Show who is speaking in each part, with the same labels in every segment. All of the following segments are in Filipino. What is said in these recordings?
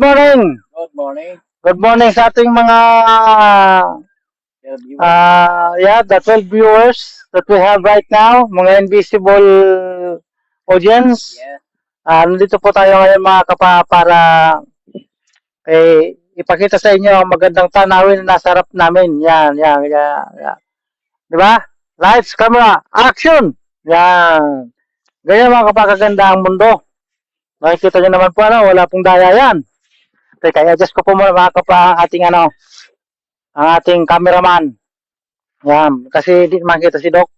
Speaker 1: morning.
Speaker 2: Good morning.
Speaker 1: Good morning sa ating mga uh, yeah, the 12 viewers that we have right now, mga invisible audience.
Speaker 2: yes.
Speaker 1: Ah, nandito po tayo ngayon mga kapa para eh, ipakita sa inyo ang magandang tanawin na nasa harap namin. Yan, yan, yan. yan. Di ba? Lights, camera, action! Yan. Ganyan mga kapakaganda ang mundo. Nakikita nyo naman po ano, wala pong daya yan. Teka, i-adjust ko po muna mga kapa ating ano, ang ating cameraman. Yan, kasi di makita si Doc.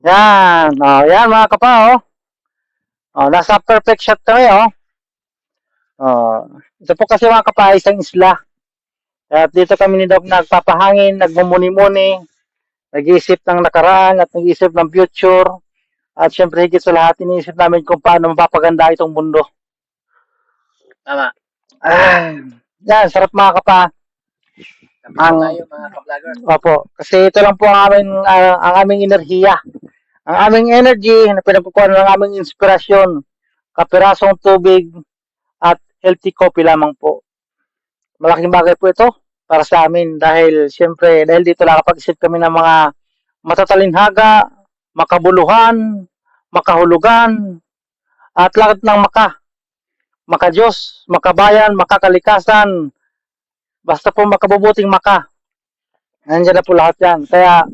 Speaker 1: Yan, oh, yan mga kapa, oh. Oh, nasa perfect shot kami, oh. Oh, ito po kasi mga kapa, isang isla. At dito kami ni Doc nagpapahangin, nagmumuni-muni, nag-iisip ng nakaraan at nag-iisip ng future. At syempre higit sa lahat, iniisip namin kung paano mapapaganda itong mundo.
Speaker 2: Tama.
Speaker 1: Ah, yan, sarap mga kapa. Ang-
Speaker 2: tayo mga ka-vlogger.
Speaker 1: Opo, kasi ito lang po ang aming, ah, ang aming enerhiya. Ang aming energy na pinagkukuha ng aming inspirasyon, kapirasong tubig at healthy coffee lamang po. Malaking bagay po ito para sa amin dahil siyempre dahil dito nakapag-isip kami ng mga matatalinhaga, makabuluhan, makahulugan, at lahat ng maka. Maka-Diyos, makabayan, makakalikasan, basta po makabubuting maka. Nandiyan na po lahat yan. Kaya,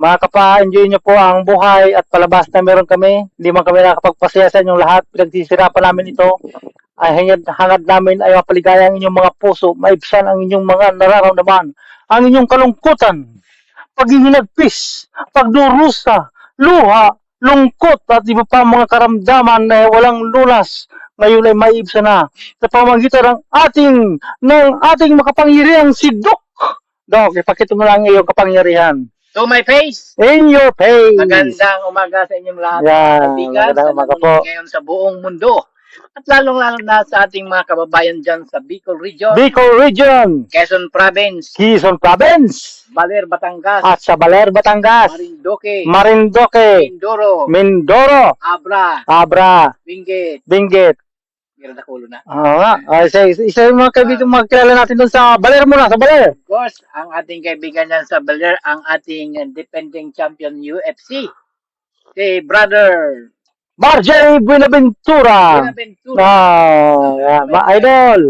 Speaker 1: mga kapa, enjoy nyo po ang buhay at palabas na meron kami. Hindi man kami nakapagpasaya sa inyong lahat. Pinagsisirapan namin ito. Ay hangad, hangad namin ay mapaligaya ang inyong mga puso. Maibsan ang inyong mga nararamdaman. Ang inyong kalungkutan. Paghihinagpis. Pagdurusa. Luha. Lungkot at iba pa mga karamdaman na walang lunas ngayon ay maibsan na sa pamagitan ng ating ng ating makapangyarihang si Doc Dok, ipakita mo lang iyong kapangyarihan.
Speaker 2: To my face!
Speaker 1: In your face.
Speaker 2: Magandang umaga sa inyong lahat. Kaibigan,
Speaker 1: magandang
Speaker 2: sa
Speaker 1: umaga po.
Speaker 2: Ngayon sa buong mundo. At lalong-lalo na sa ating mga kababayan dyan sa Bicol Region,
Speaker 1: Bicol Region,
Speaker 2: Quezon Province,
Speaker 1: Quezon Province,
Speaker 2: Baler, Batangas,
Speaker 1: at sa Baler, Batangas,
Speaker 2: Marindoque,
Speaker 1: Marindoque,
Speaker 2: Mindoro,
Speaker 1: Mindoro,
Speaker 2: Abra,
Speaker 1: Abra,
Speaker 2: Benguet,
Speaker 1: Benguet.
Speaker 2: Meron ako ulo na.
Speaker 1: Oo nga. Ah, isa, isa, yung mga kaibigan magkilala natin doon sa Baler muna, sa Baler.
Speaker 2: Of course, ang ating kaibigan yan sa Baler, ang ating uh, defending champion UFC, si Brother
Speaker 1: Marjorie Buenaventura.
Speaker 2: Benaventura.
Speaker 1: Ah, yan, ma idol.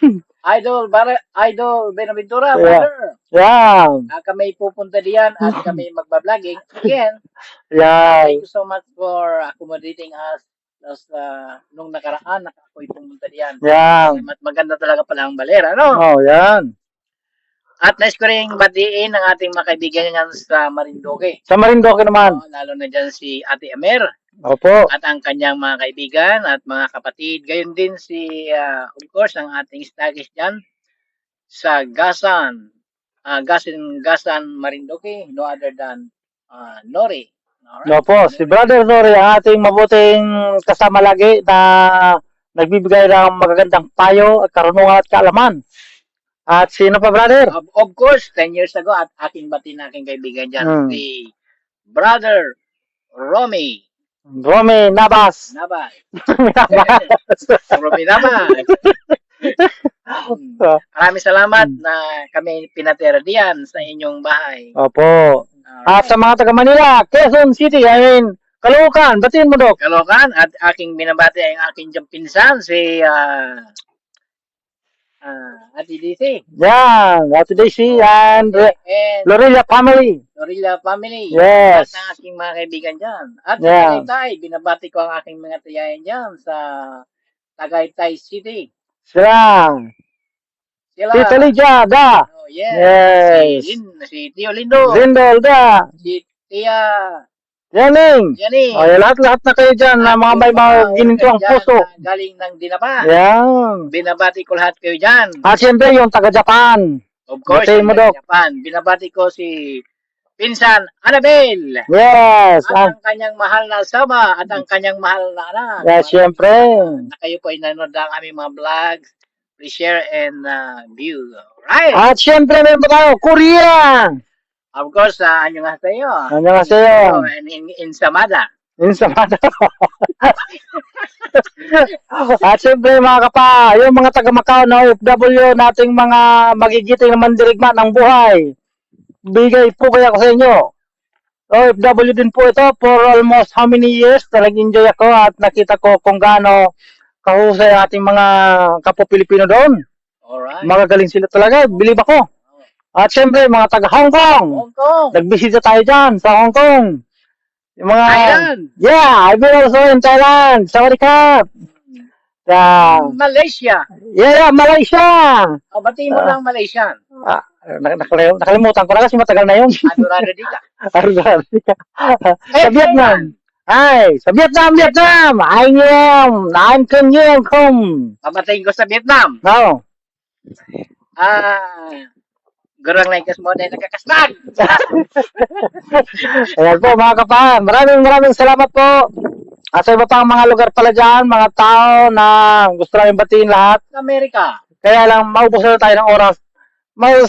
Speaker 2: Idol, Bar Idol Benaventura,
Speaker 1: Yeah.
Speaker 2: brother.
Speaker 1: Yan.
Speaker 2: Ah, kami pupunta diyan at kami magbabloging. Again,
Speaker 1: Yan.
Speaker 2: thank you so much for accommodating us Tapos, uh, nung nakaraan, nak- ako'y pumunta diyan.
Speaker 1: Yan.
Speaker 2: At maganda talaga pala ang balera, no?
Speaker 1: Oh, yan.
Speaker 2: At nais ko rin batiin ang ating mga kaibigan yan sa Marindoque.
Speaker 1: Sa Marindoque naman.
Speaker 2: Oh, lalo na dyan si Ate Amer
Speaker 1: Opo.
Speaker 2: at ang kanyang mga kaibigan at mga kapatid. Gayon din si, ah, of course, ang ating stagis dyan sa Gasan. Uh, Gasan, Gasan Marindoque, no other than ah, Nori. Alright?
Speaker 1: No po, si Brother Nori, ang ating mabuting kasama lagi na nagbibigay ng magagandang payo at karunungan at kaalaman. At sino pa, brother?
Speaker 2: Of, of course, 10 years ago, at aking batin na aking kaibigan dyan,
Speaker 1: Hmm.
Speaker 2: si Brother Romy
Speaker 1: Romy Nabas.
Speaker 2: Nabas.
Speaker 1: Nabas.
Speaker 2: Romy Nabas. Hmm. Maraming salamat na kami pinatira diyan sa inyong bahay.
Speaker 1: Opo. At sa mga taga Manila, Quezon City, I mean, Caloocan, batiin mo, Dok.
Speaker 2: Kalokan at aking binabati ang aking diyang pinsan si ah ah Ate DC
Speaker 1: Yan, Ate Daisy and Re-
Speaker 2: and
Speaker 1: Lorilla family.
Speaker 2: Lorilla family.
Speaker 1: Yes.
Speaker 2: At ang aking mga kaibigan dyan. At
Speaker 1: Yeah.
Speaker 2: sa Tagaytay, binabati ko ang aking mga tiyayan dyan sa Tagaytay City.
Speaker 1: Sila.
Speaker 2: Sila.
Speaker 1: Tita Lydia, da.
Speaker 2: Oh, yes.
Speaker 1: Yes.
Speaker 2: Si, Lin, si Tio Lindo.
Speaker 1: Zindol, da.
Speaker 2: Si Tia
Speaker 1: Yaning.
Speaker 2: Yani.
Speaker 1: O, yan, lahat-lahat na kayo dyan na mga may mga gininto ang
Speaker 2: Dyan
Speaker 1: puso.
Speaker 2: na Galing ng Dinapa.
Speaker 1: Yan.
Speaker 2: Binabati ko lahat kayo dyan.
Speaker 1: At siyempre yung taga-Japan.
Speaker 2: Of course,
Speaker 1: Batiin mo,
Speaker 2: ang
Speaker 1: Dok.
Speaker 2: Japan. Binabati ko si Pinsan Annabel.
Speaker 1: Yes.
Speaker 2: At
Speaker 1: At,
Speaker 2: ang kanyang mahal na asawa at ang kanyang mahal na anak.
Speaker 1: yes, siyempre.
Speaker 2: Na kayo po ay nanonood ng aming mga vlogs. Please share and uh, view. Right.
Speaker 1: At siyempre meron pa tayo, Korea.
Speaker 2: Of course, uh, anyo nga sa iyo.
Speaker 1: Ano nga sa'yo?
Speaker 2: In, in, in Samada.
Speaker 1: Insamado. At syempre mga kapa, yung mga taga Macau na OFW nating mga magigiting na mandirigma ng buhay. Bigay po kaya ko sa inyo. OFW din po ito for almost how many years. Talagang enjoy ako at nakita ko kung gaano kahusay ating mga kapwa Pilipino doon.
Speaker 2: Alright.
Speaker 1: Magagaling sila talaga. Believe ako. At syempre mga taga Hong Kong.
Speaker 2: Hong Kong.
Speaker 1: Nagbisita tayo dyan sa Hong Kong. Yung mga...
Speaker 2: Thailand.
Speaker 1: Yeah, I've been also in Thailand. Sawadee Cup. Yeah.
Speaker 2: Malaysia.
Speaker 1: Yeah, yeah, Malaysia.
Speaker 2: O, batiin mo lang Malaysian.
Speaker 1: Ah, nakal- nakalimutan ko na kasi matagal na yun.
Speaker 2: Adorado dita.
Speaker 1: sa Vietnam. Ay, sa Vietnam, Vietnam. I am, I'm Kun Yen Kum.
Speaker 2: Pamatayin ko sa Vietnam.
Speaker 1: No.
Speaker 2: Ah, gurang na ikas mo na nakakasnag.
Speaker 1: Ayan po mga kapahan. Maraming maraming salamat po. At sa iba pang mga lugar pala dyan, mga tao na gusto namin batiin lahat.
Speaker 2: Amerika.
Speaker 1: Kaya lang, maubos na tayo ng oras.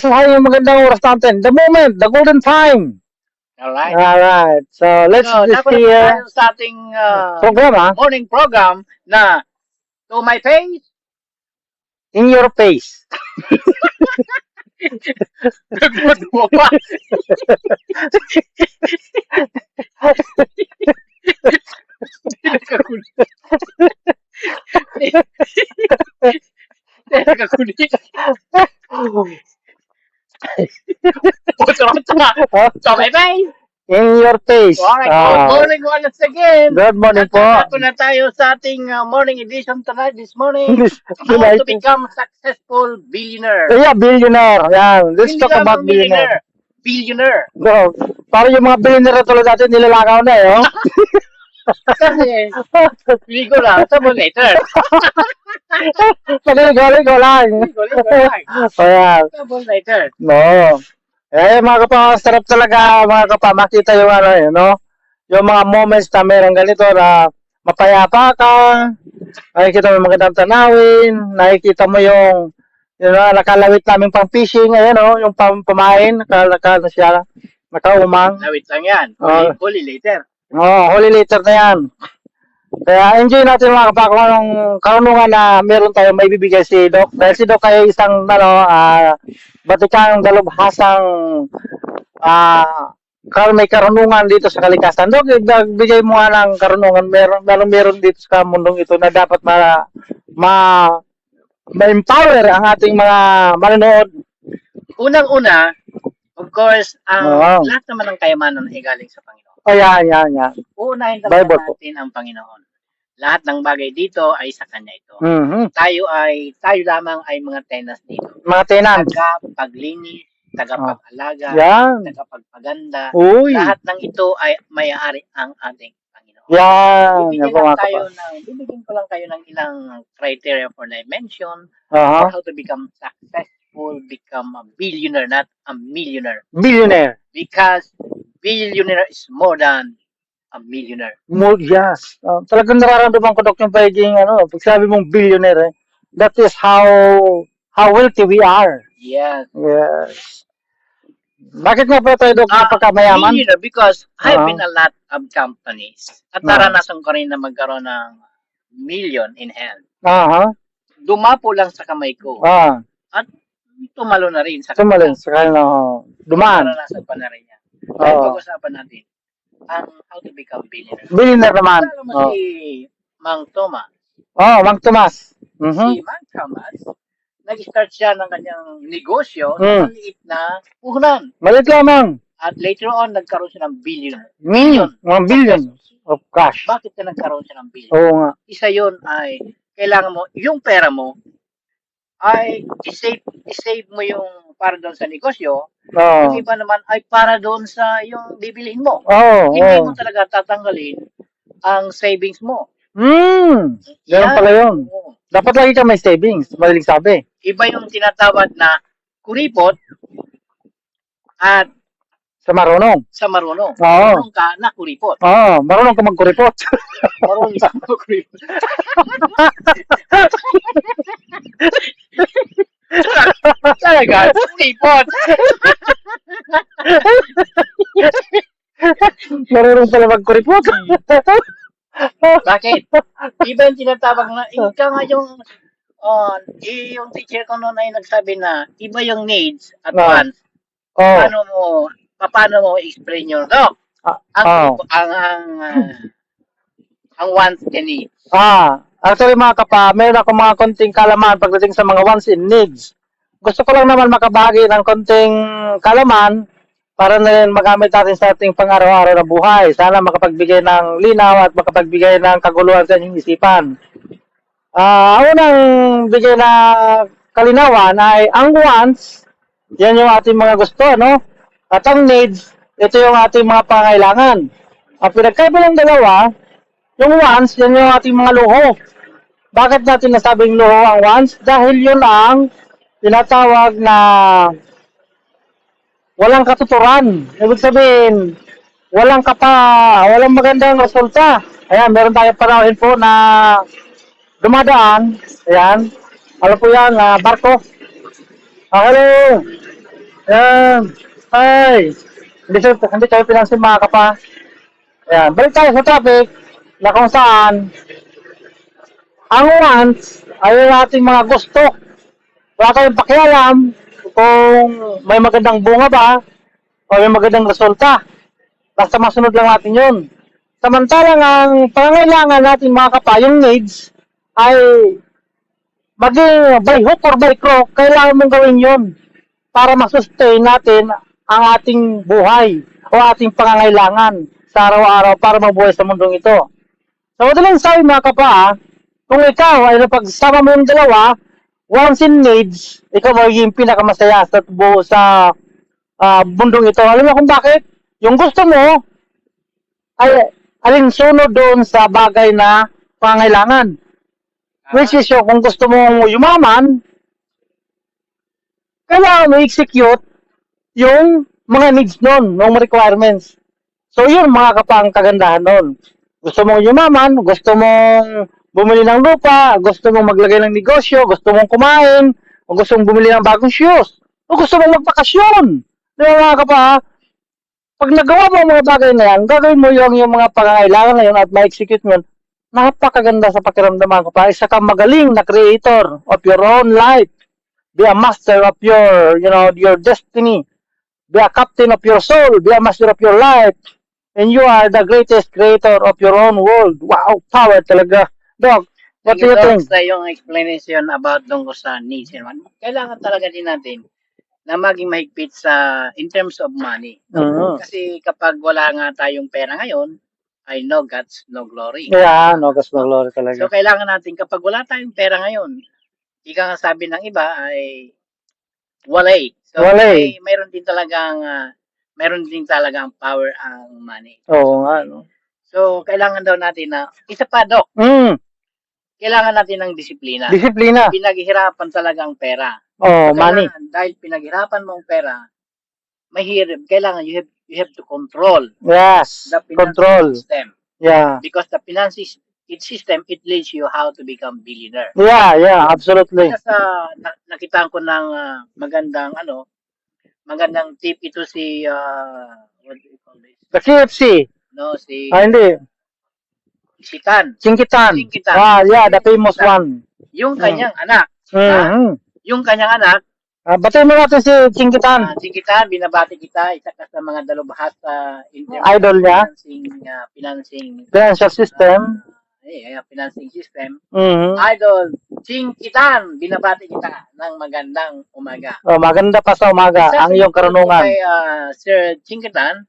Speaker 1: Sayang yung magandang oras natin. The moment, the golden time.
Speaker 2: Alright.
Speaker 1: Alright. So, let's
Speaker 2: So,
Speaker 1: just
Speaker 2: dapat
Speaker 1: see
Speaker 2: na
Speaker 1: uh,
Speaker 2: tayo sa ating ah,
Speaker 1: program, ha?
Speaker 2: morning program na To My Face,
Speaker 1: In your face.
Speaker 2: Nagmod mo pa. Nagkakulit. Putra-putra.
Speaker 1: Huh?
Speaker 2: To My Face.
Speaker 1: In your face.
Speaker 2: Alright,
Speaker 1: Ah,
Speaker 2: good morning once again.
Speaker 1: good morning po.
Speaker 2: Nagkakato na tayo sa ating ah, morning edition tonight, this morning. How
Speaker 1: Tonight.
Speaker 2: to become successful billionaire.
Speaker 1: Yeah, billionaire. Yan. Let's
Speaker 2: Hindi
Speaker 1: talk
Speaker 2: lamang
Speaker 1: about billionaire.
Speaker 2: Billionaire.
Speaker 1: No, para yung mga billionaire na tulad natin, nilalakaw na eh. Oh?
Speaker 2: Kasi, ligo lang, sa later.
Speaker 1: Paligo-ligo lang.
Speaker 2: Ligo-ligo lang.
Speaker 1: Ayan.
Speaker 2: Later.
Speaker 1: No. Eh, mga kapa, sarap talaga, mga kapa, makita yung ano eh, no? Yung mga moments na meron ganito na mapayapa ka, nakikita mo yung magandang tanawin, nakikita mo yung, yun know, nakalawit namin pang fishing, ayan o, yung pam pamain, naka, na siya, nakaumang.
Speaker 2: Nawit lang yan.
Speaker 1: Ah.
Speaker 2: Huli, huli later.
Speaker 1: Oo, holy liter na yan. Kaya enjoy natin mga kapako ng karunungan na meron tayo may bibigay si Doc. Dahil si Doc ay isang ano, ah batikang dalubhasang ah kar may karunungan dito sa kalikasan. Doc, bigay mo nga ng karunungan. Meron, meron, meron dito sa mundong ito na dapat ma, ma, ma-empower ang ating mga manonood.
Speaker 2: Unang-una, of course, ang
Speaker 1: Oo.
Speaker 2: lahat naman ng kayamanan ay galing sa Panginoon.
Speaker 1: O yan, yan, yan.
Speaker 2: Uunahin
Speaker 1: Bible
Speaker 2: talaga
Speaker 1: po.
Speaker 2: natin ang Panginoon. Lahat ng bagay dito ay sa Kanya ito.
Speaker 1: Mhm.
Speaker 2: Tayo ay, tayo lamang ay mga tenas dito.
Speaker 1: Mga tenants.
Speaker 2: Tagapaglinis, tagapag-alaga,
Speaker 1: Yan.
Speaker 2: tagapagpaganda.
Speaker 1: Uy.
Speaker 2: Lahat ng ito ay may-ari ang ating Panginoon.
Speaker 1: Yan. Yan
Speaker 2: Bibigyan
Speaker 1: po
Speaker 2: lang
Speaker 1: mga
Speaker 2: tayo
Speaker 1: kapako.
Speaker 2: ng, bibigyan ko lang kayo ng ilang criteria for dimension
Speaker 1: Aha.
Speaker 2: for how to become successful, become a billionaire, not a millionaire.
Speaker 1: Billionaire.
Speaker 2: Because billionaire is more than a millionaire.
Speaker 1: More, yes. Uh, talagang nararamdaman ko, yung pagiging, ano, pag sabi mong billionaire, eh, that is how, how wealthy we are.
Speaker 2: Yes.
Speaker 1: Yes. Bakit nga pa tayo, Dok,
Speaker 2: Ah,
Speaker 1: napakamayaman?
Speaker 2: millionaire because I've
Speaker 1: Ah.
Speaker 2: been a lot of companies at naranasan ko rin na magkaroon ng million in hand.
Speaker 1: Aha.
Speaker 2: Dumapo lang sa kamay ko
Speaker 1: Ah,
Speaker 2: at tumalo na rin sa
Speaker 1: sumalin sa kanila, oh, dumaan.
Speaker 2: Naranasan pa na rin yan. Kaya
Speaker 1: Oo.
Speaker 2: pag-usapan natin ang how to become billionaire.
Speaker 1: Billionaire naman.
Speaker 2: Alam mo
Speaker 1: Oh,
Speaker 2: si Mang Thomas.
Speaker 1: oh Mang Tomas. Mhm.
Speaker 2: Si Mang Thomas, nag-start siya ng kanyang negosyo
Speaker 1: Mm.
Speaker 2: na maliit na puhunan.
Speaker 1: Malit lamang.
Speaker 2: At later on, nagkaroon siya ng billion.
Speaker 1: Million. Mga billion of cash.
Speaker 2: Bakit ka nagkaroon siya ng billion?
Speaker 1: Oo nga.
Speaker 2: Isa yon ay kailangan mo, yung pera mo, ay isave, isave mo yung para doon sa negosyo.
Speaker 1: Oo.
Speaker 2: Yung iba naman ay para doon sa yung bibilihin mo.
Speaker 1: Oo.
Speaker 2: Hindi
Speaker 1: Oo.
Speaker 2: mo talaga tatanggalin ang savings mo.
Speaker 1: Hmm. Ganun
Speaker 2: Yan.
Speaker 1: pala yun. Dapat lagi ka may savings. Madaling sabi.
Speaker 2: Iba yung tinatawag na kuripot at
Speaker 1: Sa marunong.
Speaker 2: sa marunong.
Speaker 1: Oo.
Speaker 2: Marunong ka na kuripot.
Speaker 1: Oo. Marunong ka magkuripot.
Speaker 2: Marunong ka na kuripot. Talaga, kuripot.
Speaker 1: Marunong pala magkuripot.
Speaker 2: Bakit? Iba yung tinatawag na, ikaw nga yung, oh, eh, yung teacher ko noon ay nagsabi na, iba yung needs at
Speaker 1: No.
Speaker 2: wants.
Speaker 1: oh.
Speaker 2: Paano mo, paano mo explain yun? No,
Speaker 1: Ah,
Speaker 2: ang,
Speaker 1: oh.
Speaker 2: ang, ang, ah, ang wants and needs.
Speaker 1: Ah, actually mga kapa, meron ako mga konting kalaman pagdating sa mga wants and needs. Gusto ko lang naman makabahagi ng konting kalaman para na rin magamit natin sa ating pang-araw-araw na buhay. Sana makapagbigay ng linaw at makapagbigay ng kaguluhan sa inyong isipan. Ang unang bigay na kalinawan ay ang wants, yan yung ating mga gusto, no? At ang needs, ito yung ating mga pangailangan. Ang pinagkaiba ng dalawa, yung wants, yan yung ating mga luho. Bakit natin nasabing luho ang wants? Dahil yun ang tinatawag na walang katuturan. Ibig sabihin, walang kapa, walang magandang resulta. Ayan, meron tayong panahon po na dumadaan. Ayan. Ano po yan? ah, barko. Ah, hello. Ayan. Hi. Hindi, tayo- hindi tayo pinansin mga kapa. Ayan. Balik tayo sa traffic na kung saan ang wants ay ating mga gusto. Wala tayong pakialam kung may magandang bunga ba o may magandang resulta. Basta masunod lang natin yun. Samantalang ang pangangailangan natin mga kapa, yung needs, ay maging by hook or by crook, kailangan mong gawin yun para masustain natin ang ating buhay o ating pangangailangan sa araw-araw para mabuhay sa mundong ito. Sa madaling sabi mga kapa, kung ikaw ay napagsama mo yung dalawa, wants and needs, ikaw magiging pinakamasaya sa buo sa ah, mundong ito. Alam mo kung bakit? Yung gusto mo ay alinsunod doon sa bagay na pangailangan. Which is yung kung gusto mong yumaman, kailangan mo execute yung mga needs nun, yung requirements. So yun mga kapang kagandahan nun. Gusto mong yumaman, gusto mong bumili ng lupa, gusto mong maglagay ng negosyo, gusto mong kumain, o gusto mong bumili ng bagong shoes, o gusto mong magpakasyon. Di ba mga kapa? Pag nagawa mo ang mga bagay na yan, gagawin mo yung, yung mga pangangailangan na yun at ma-execute mo napakaganda sa pakiramdam mga kapa. Isa kang magaling na creator of your own life. Be a master of your, you know, your destiny. Be a captain of your soul. Be a master of your life. And you are the greatest creator of your own world. Wow, power talaga. Dog, what do you think?
Speaker 2: Sa yung explanation about tungkol sa needs kailangan talaga din natin na maging mahigpit sa in terms of money.
Speaker 1: Mhm.
Speaker 2: Kasi kapag wala nga tayong pera ngayon, ay no guts, no glory.
Speaker 1: Kaya, no, gas no glory
Speaker 2: So
Speaker 1: talaga.
Speaker 2: kailangan natin kapag wala tayong pera ngayon, ika nga sabi ng iba ay walay. So
Speaker 1: Walay.
Speaker 2: may mayroon din talagang ah, mayroon din talagang power ang money.
Speaker 1: Oo nga, no.
Speaker 2: So kailangan daw natin na isa pa dok,
Speaker 1: Mm,
Speaker 2: kailangan natin ng disiplina.
Speaker 1: disiplina.
Speaker 2: Pinaghihirapan talaga ang pera.
Speaker 1: Oh, money.
Speaker 2: Kailangan, dahil pinaghirapan mo ang pera, mahirap. Kailangan you have you have to control
Speaker 1: Yes,
Speaker 2: the
Speaker 1: control.
Speaker 2: system
Speaker 1: Yeah.
Speaker 2: because the finance it system it leads you how to become billionaire.
Speaker 1: Yeah, yeah, absolutely.
Speaker 2: Kaya sa na, nakita ko ng ah, magandang ano, magandang tip ito si ah, what do you call this?
Speaker 1: The KFC.
Speaker 2: No, si
Speaker 1: Ah, hindi.
Speaker 2: Si Tan.
Speaker 1: Chinkitan.
Speaker 2: Chinkitan.
Speaker 1: Ah, yeah, the famous one.
Speaker 2: Yung kanyang anak,
Speaker 1: Mhm.
Speaker 2: yung kanyang anak,
Speaker 1: Ah, batiin mo natin si Chinkitan.
Speaker 2: uh, si kita, binabati kita, isa ka sa mga dalubhas sa internet
Speaker 1: Idol niya.
Speaker 2: financing, ah, financing,
Speaker 1: Financial system.
Speaker 2: eh, eh, financing system.
Speaker 1: Mhm.
Speaker 2: Idol, Ching Kitan, binabati kita ng magandang umaga.
Speaker 1: Oh, maganda pa sa umaga
Speaker 2: Sa
Speaker 1: ang iyong karunungan.
Speaker 2: Kay ah, Sir Chinkitan,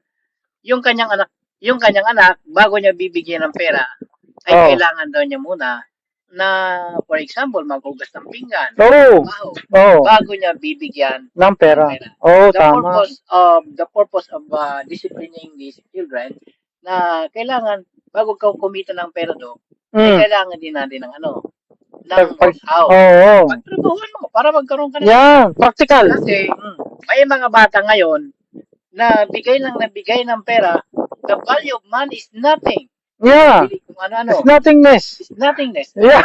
Speaker 2: yung kanyang anak, yung kanyang anak, bago niya bibigyan ng pera, ay
Speaker 1: Oh.
Speaker 2: kailangan daw niya muna na, for example, maghugas ng pinggan.
Speaker 1: Oo.
Speaker 2: Wow.
Speaker 1: Oh,
Speaker 2: Bago niya bibigyan
Speaker 1: ng pera.
Speaker 2: ng pera.
Speaker 1: Oh,
Speaker 2: The
Speaker 1: tama.
Speaker 2: purpose of the purpose of ah, disciplining these children na kailangan bago ka kumita ng pera do, ay
Speaker 1: Mm.
Speaker 2: kailangan din natin ng ano, ng workout.
Speaker 1: Oo.
Speaker 2: Pagtrabahuan mo para magkaroon ka ng
Speaker 1: Yan, practical.
Speaker 2: Kasi mm, may mga bata ngayon na bigay lang na bigay ng pera, the value of money is nothing.
Speaker 1: Yeah.
Speaker 2: Bili kung ano-ano.
Speaker 1: It's nothingness.
Speaker 2: It's nothingness.
Speaker 1: Yeah.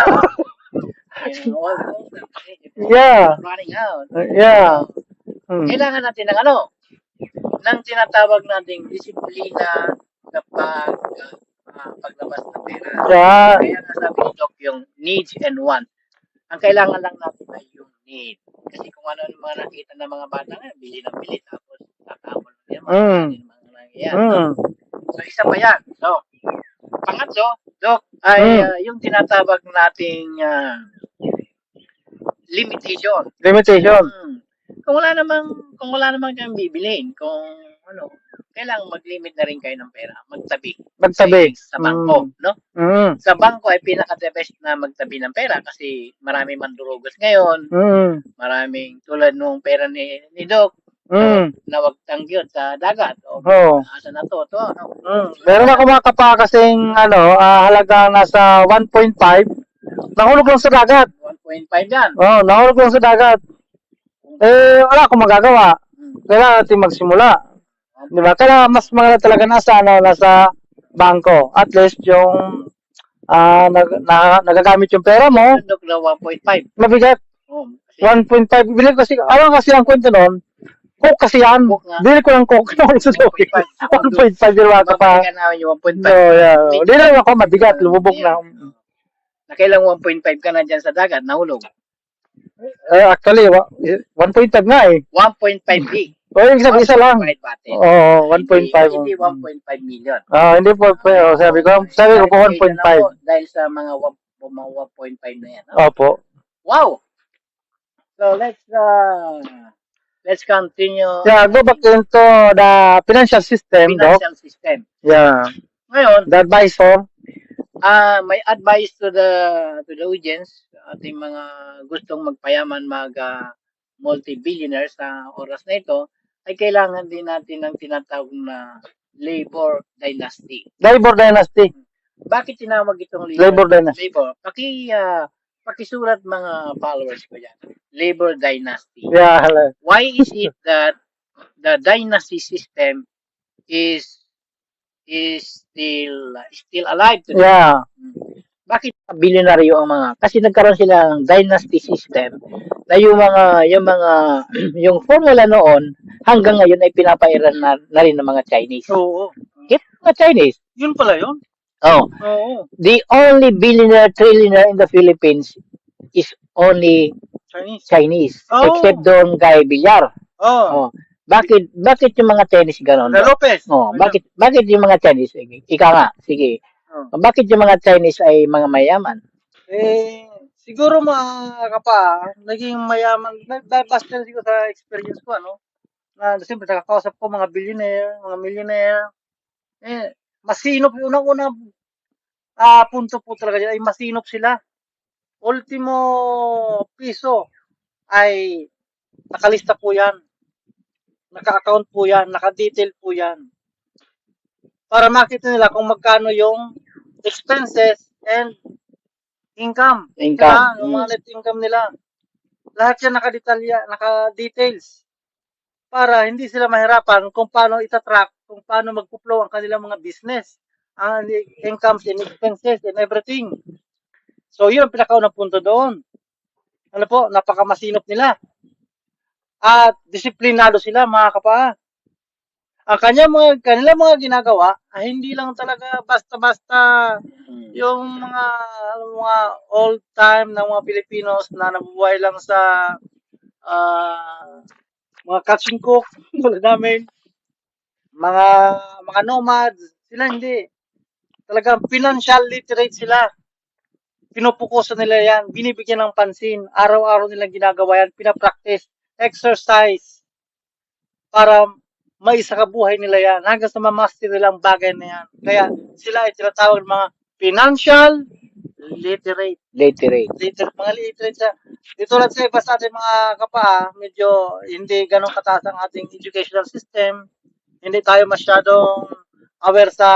Speaker 2: You know, all those that-
Speaker 1: Yeah.
Speaker 2: running out.
Speaker 1: Yeah.
Speaker 2: So,
Speaker 1: Mm.
Speaker 2: kailangan natin ng ano, ng tinatawag nating disiplina pag, ah, paglabas ng pera.
Speaker 1: Yeah.
Speaker 2: Kaya nasabi ni Doc yung needs and wants. Ang kailangan lang natin ay yung need. Kasi kung ano yung mga nakita ng mga bata nga, bili ng bili tapos tatapon na yan. Mga
Speaker 1: Mm.
Speaker 2: mga nangyayari.
Speaker 1: Mm.
Speaker 2: So, isa pa yan. So, pangatlo, Doc, ay
Speaker 1: Mm.
Speaker 2: ah, yung tinatawag nating ah, limitation.
Speaker 1: Limitation.
Speaker 2: Hmm. Kung wala namang kung wala namang kang bibilin, kung ano, kailangan mag-limit na rin kayo ng pera, magtabi.
Speaker 1: Magtabi.
Speaker 2: Sa bangko, no?
Speaker 1: Mm.
Speaker 2: Sa bangko ay pinaka-the best na magtabi ng pera kasi marami mandurugos ngayon,
Speaker 1: Mm.
Speaker 2: maraming tulad nung pera ni, ni Doc
Speaker 1: Mm.
Speaker 2: na wag tangyot sa dagat. O,
Speaker 1: Oo.
Speaker 2: asa na to, to, ano?
Speaker 1: Mm. Meron ako mga kapa kasing ano, ah, halaga nasa 1.5. Nahulog lang sa dagat.
Speaker 2: 1.5 yan.
Speaker 1: Oh, nahulog lang sa dagat. Eh, wala akong magagawa.
Speaker 2: Hmm.
Speaker 1: Kailangan natin magsimula. Di ba? Kaya mas maganda talaga nasa, ano, nasa bangko. At least yung ah nag, na, nagagamit yung pera mo,
Speaker 2: Yung Doc na 1.5.
Speaker 1: mabigat.
Speaker 2: Oh, kasi
Speaker 1: 1.5. Bili ko kasi, ano kasi ang kwento nun? Coke kasi yan.
Speaker 2: Coke nga.
Speaker 1: Bili ko ng Coke. Ano sa
Speaker 2: 1.5.
Speaker 1: 1.5 yung mga kapa.
Speaker 2: Babalikan namin yung 1.5.
Speaker 1: So, yeah. Hindi lang ako mabigat. Lumubog na.
Speaker 2: Na kailang 1.5 ka na dyan sa dagat, nahulog.
Speaker 1: Eh, actually, wa- 1.5 nga eh.
Speaker 2: 1.5B.
Speaker 1: O, yung sabi isa lang.
Speaker 2: 1.5.
Speaker 1: Oo, 1.5.
Speaker 2: Hindi, hindi 1.5 million.
Speaker 1: Ah, hindi po, oh, sabi ko, sabi ko po
Speaker 2: Clarification lang
Speaker 1: 1.5.
Speaker 2: po Dahil sa mga, one- mga 1.5 na yan. no?
Speaker 1: Opo.
Speaker 2: Wow! So, let's, uh, let's continue.
Speaker 1: Yeah, go back into the financial system, Doc.
Speaker 2: Financial system.
Speaker 1: Yeah.
Speaker 2: Ngayon,
Speaker 1: The advisor.
Speaker 2: ah may advice to the to the audience, ating mga gustong magpayaman, mag ah, multi-billionaire sa oras na ito, ay kailangan din natin ng tinatawag na labor dynasty.
Speaker 1: Labor Dynasty.
Speaker 2: Bakit tinawag itong
Speaker 1: Labor Dynasty.
Speaker 2: Labor. Paki ah, pakisulat mga followers ko diyan. Labor dynasty.
Speaker 1: Yeah.
Speaker 2: Why is it that the dynasty system is is still still alive today?
Speaker 1: Yeah.
Speaker 2: bakit bilyonaryo ang mga kasi nagkaroon sila ng dynasty system na yung mga yung mga yung formula noon hanggang ngayon ay pinapairan na, na rin ng mga Chinese.
Speaker 1: Oo.
Speaker 2: Get mga Chinese.
Speaker 1: Yun pala yun.
Speaker 2: Oh,
Speaker 1: Oo.
Speaker 2: the only billionaire trillionaire in the Philippines is only
Speaker 1: Chinese.
Speaker 2: Chinese
Speaker 1: Oh.
Speaker 2: except doon kay Villar.
Speaker 1: Oh.
Speaker 2: Oh. Bakit bakit yung mga Chinese ganon?
Speaker 1: Lopez.
Speaker 2: Oh, bakit bakit yung mga Chinese ika nga, sige.
Speaker 1: Oh.
Speaker 2: Bakit yung mga Chinese ay mga mayaman?
Speaker 1: Eh, siguro mga kapa, naging mayaman, na- dahil basta siguro sa experience ko, ano, na siyempre nakakausap ko mga billionaire, mga millionaire, eh, masinop, yung unang-unang ah, punto po talaga dyan, ay masinop sila. Ultimo piso ay nakalista po yan. Naka-account po yan, naka-detail po yan. Para makita nila kung magkano yung expenses and income.
Speaker 2: Income.
Speaker 1: Diba? Yung mga net income nila. Lahat yan naka-details. Para hindi sila mahirapan kung paano itatrack, kung paano magpo-flow ang kanilang mga business. Ang incomes and expenses and everything. So, yun ang pinakaunang punto doon. Ano po, napakamasinop nila. At disiplinado sila, mga kapa. Ang kanya mga, kanilang mga ginagawa, ay hindi lang talaga basta-basta yung mga mga old time na mga Pilipinos na nabubuhay lang sa ah, mga catching cook tulad namin mga mga nomads sila hindi talagang financial literate sila pinupukusan nila yan binibigyan ng pansin araw-araw nilang ginagawa yan pinapractice exercise para maisa ka buhay nila yan hanggang sa mamaster nila ang bagay na yan kaya sila ay tinatawag mga financial literate.
Speaker 2: Literate.
Speaker 1: Liter, mga literate sa, dito lang sa iba sa ating mga kapa, medyo hindi ganun kataas ang ating educational system. Hindi tayo masyadong aware sa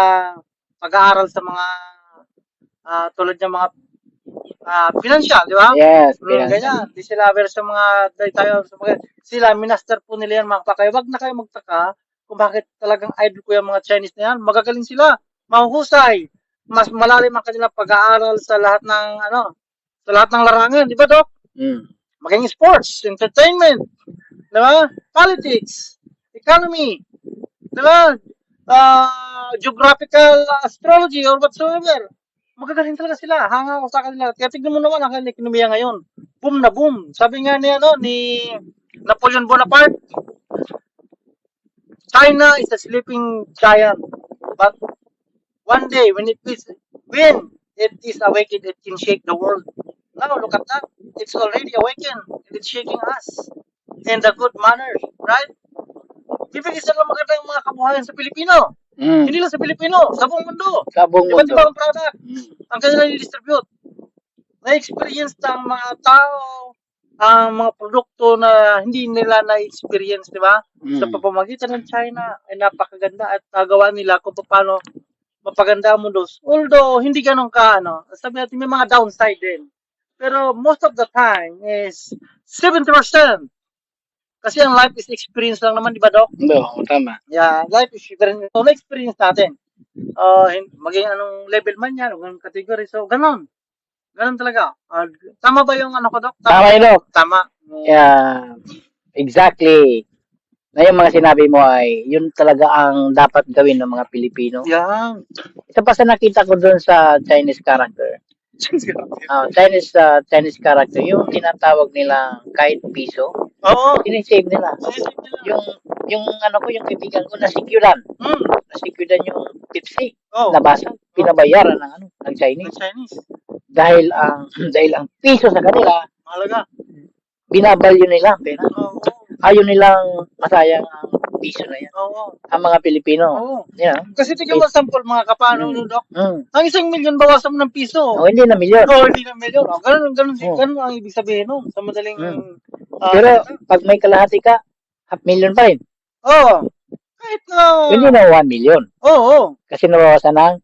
Speaker 1: pag-aaral sa mga ah, tulad ng mga ah, financial, di ba?
Speaker 2: Yes,
Speaker 1: Mm,
Speaker 2: yes.
Speaker 1: ganyan. Di sila aware sa mga, di tayo sa mga, sila, minaster po nila yan mga kapakay. Wag na kayo magtaka kung bakit talagang idol ko yung mga Chinese na yan. Magagaling sila. Mahuhusay. Mas malalim ang kanilang pag-aaral sa lahat ng, ano, sa lahat ng larangan. Di ba, Doc?
Speaker 2: Mm.
Speaker 1: Maging sports, entertainment, di ba? Politics, economy, di ba? uh, geographical astrology or whatsoever. Magagaling talaga sila. Hanga ako sa kanila. Kaya tignan mo naman ang ekonomiya ngayon. Boom na boom. Sabi nga ni, ano, ni Napoleon Bonaparte, China is a sleeping giant. But one day, when it is, when it is awakened, it can shake the world. Now, look at that. It's already awakened. It's shaking us in the good manners, right? Ibig isa lang magandang mga kabuhayan sa Pilipino.
Speaker 2: Mm.
Speaker 1: Hindi lang sa Pilipino, sa buong mundo.
Speaker 2: Sa buong
Speaker 1: Iba't
Speaker 2: mundo.
Speaker 1: ibang product
Speaker 2: Mm.
Speaker 1: ang kanilang i-distribute. Na-experience ng mga tao ang mga produkto na hindi nila na-experience, di ba?
Speaker 2: Mm.
Speaker 1: Sa pamamagitan ng China ay napakaganda at nagawa nila kung paano mapaganda ang mundo. Although, hindi ganun ka, ano, sabi natin may mga downside din. Pero most of the time is 70%. Kasi ang life is experience lang naman, di ba, Doc?
Speaker 2: Oo, tama.
Speaker 1: Yeah, life is experience. So, na-experience natin. Uh, maging anong level man yan, anong category. So, ganon. Ganon talaga. Ah, tama ba yung ano ko, Doc?
Speaker 2: Tama yun, Doc.
Speaker 1: Tama.
Speaker 2: Yeah, exactly. Na yung mga sinabi mo ay, yun talaga ang dapat gawin ng mga Pilipino.
Speaker 1: Yan.
Speaker 2: Isa pa sa nakita ko doon sa Chinese character. Ah, Chinese uh, Chinese character, yung tinatawag nilang kahit piso,
Speaker 1: Oo.
Speaker 2: sinisave nila.
Speaker 1: Sinisip nila.
Speaker 2: Yung yung ano ko, yung kaibigan ko, nasikuran.
Speaker 1: Hmm.
Speaker 2: Nasikuran yung tipsy.
Speaker 1: Oh.
Speaker 2: Nabasa, pinabayaran ng ano, ng
Speaker 1: Ng
Speaker 2: Chinese.
Speaker 1: Chinese.
Speaker 2: Dahil ang dahil ang piso sa kanila,
Speaker 1: Mahalaga.
Speaker 2: binabalyo nila ang pera.
Speaker 1: Oo.
Speaker 2: Ayaw nilang masayang ang piso na yan.
Speaker 1: Oo.
Speaker 2: Ang mga Pilipino.
Speaker 1: Oo.
Speaker 2: Know?
Speaker 1: Kasi tingnan mo sample mga kapano, no, Doc?
Speaker 2: Mm.
Speaker 1: Ang isang milyon bawasan mo ng piso.
Speaker 2: O, hindi na milyon.
Speaker 1: Oo, hindi na milyon. Oh, ganun, ganun,
Speaker 2: Oo.
Speaker 1: ganun ang ibig sabihin, no? Sa madaling...
Speaker 2: Hmm.
Speaker 1: ah,
Speaker 2: Pero pag may kalahati ka, half million pa rin.
Speaker 1: Oo. Kahit na...
Speaker 2: Hindi na 1 million.
Speaker 1: Oo. oo.
Speaker 2: Kasi nabawasan ng,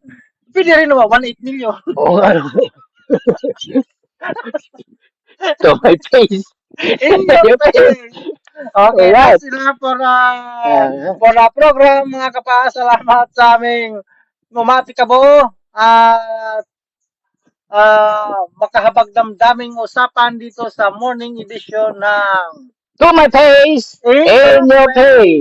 Speaker 1: Pwede rin naman, 1.8 million.
Speaker 2: oo ano. so, my face.
Speaker 1: In your face. Okay, that's sila for, uh,
Speaker 2: Ah.
Speaker 1: for the program, mga kapa. Salamat sa aming Mumati Kabo. At uh, makahabag damdaming usapan dito sa morning edition ng
Speaker 2: To my face,
Speaker 1: In
Speaker 2: in your face.